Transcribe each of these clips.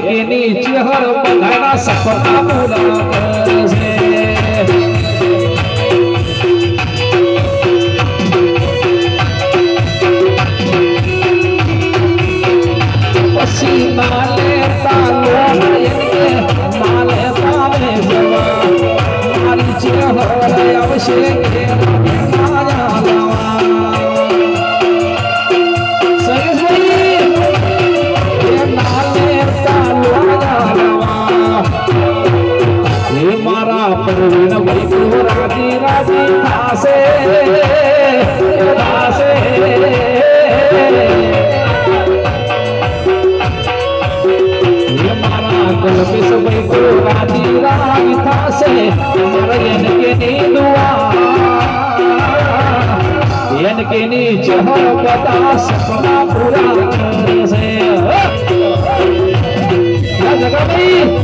કે નીચે હર બધાના સપના પૂરા કરશે માલે તાલો પામે જવા. મારી ચેહર આવશે. કે રાજી રાજી થાશે થાશે હે મારા કલ્પેશ ભાઈ તું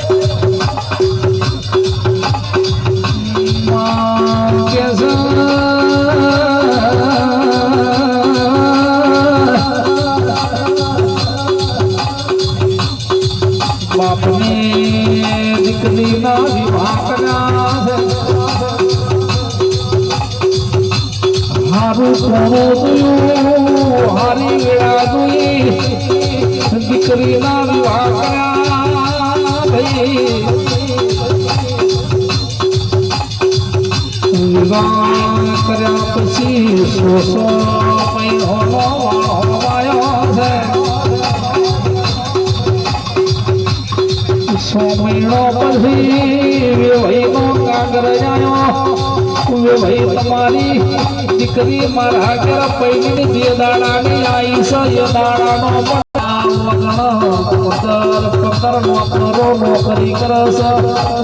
બાપની દીકરીના હારું હારી વિવાહ કર્યા વિવાહ કર્યા પછી સો સો મહિનો સો મહિનો પછી વેવાઈનો કાગર જાયો વેવાઈ તમારી દીકરી મારા ઘેર પૈણી જે દાડાની આઈ છે એ દાડાનો નોકરી કરસ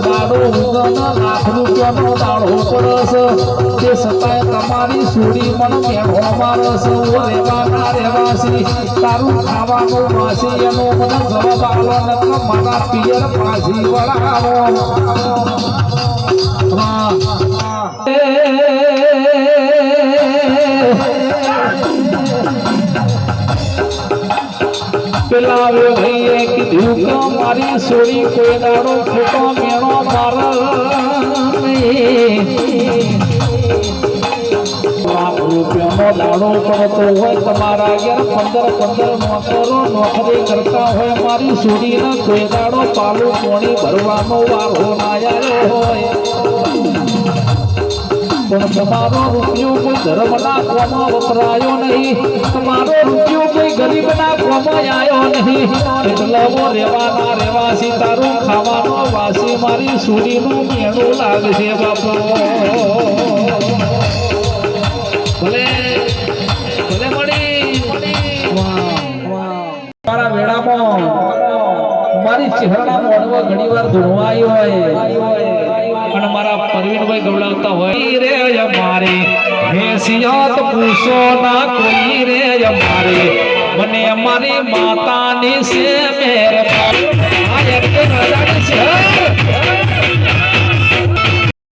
દાડો ઉગન લાખ રૂપિયાનો દાડો પડસ તે છતાંય તમારી સુરી પણ મેળો મારસ ઓ રેવાના રેવાસી તારું ખાવાનું માસી એનો મને જવાબ આવો નકર મારા પિયર પાછી વળાવો પેલા ભાઈએ કીધું કે મારી સોરી કોઈ દાડો ખોટો મેળો માર. પંદર પંદર નોકરો નોકરી કરતા હોય મારી સુરીનો કોઈ દાડો પાલું પોણી ભરવાનો વારો હોય. તમારો રૂપિયો કોઈ ધર્મના કોમાં વપરાયો નહીં. તમારો રૂપિયો ગરીબના કોમાં આયો નહીં. એટલો રેવાના રેવાસી તારું ખાવાનો વાસી, મારી સુરીનું મેળું લાગશે બાપો. મારા ઘણી વાર ધૂણવાઈ હોય. અને મારા પરવીનભાઈ ગવડાવતા હોય. રે અમારે હેસિયત પૂછો ના, કોઈ રે અમારે. મને અમારી માતાની છે મેર આયર કે રાજા છે.